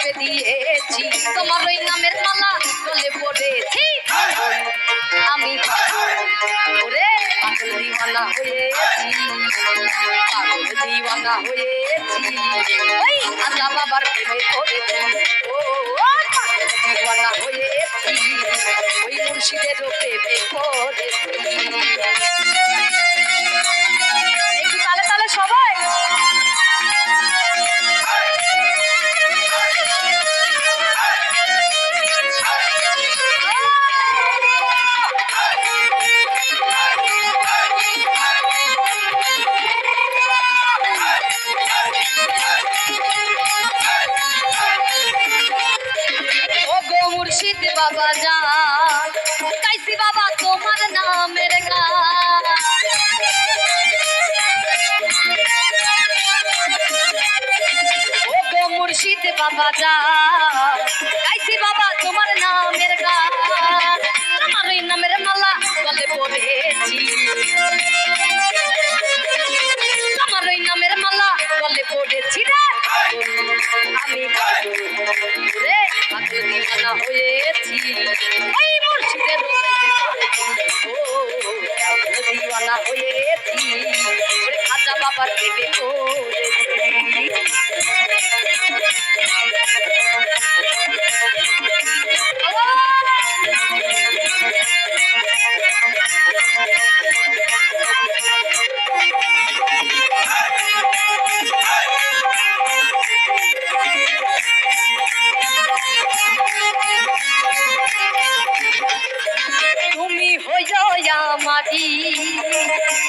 চেপে দিয়েছি। তোমার ওই নামের মালা গলে পড়েছি। আমি ওরে পাগল দিওয়ানা হয়েছি। পাগল দিওয়ানা হয়েছি। ওই আজা বাবার প্রেমে পড়েছি ও পাগল দিওয়ানা হয়েছি। ওই মুর্শিদের প্রেমে পড়েছি মুর্শিদ বাবা যান। কাইসি বাবা তোমার নামের গান। মুর্শিদ বাবা যান। কাইসি দিওয়ানা হয়েছি। ওই মুর্শিদের দিওয়ানা হয়েছি খাজা বাবার প্রেমে হইও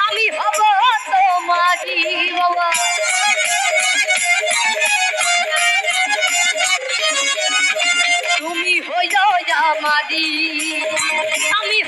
আমি হব তোমারি বাবা তুমি হইও আমারি আমি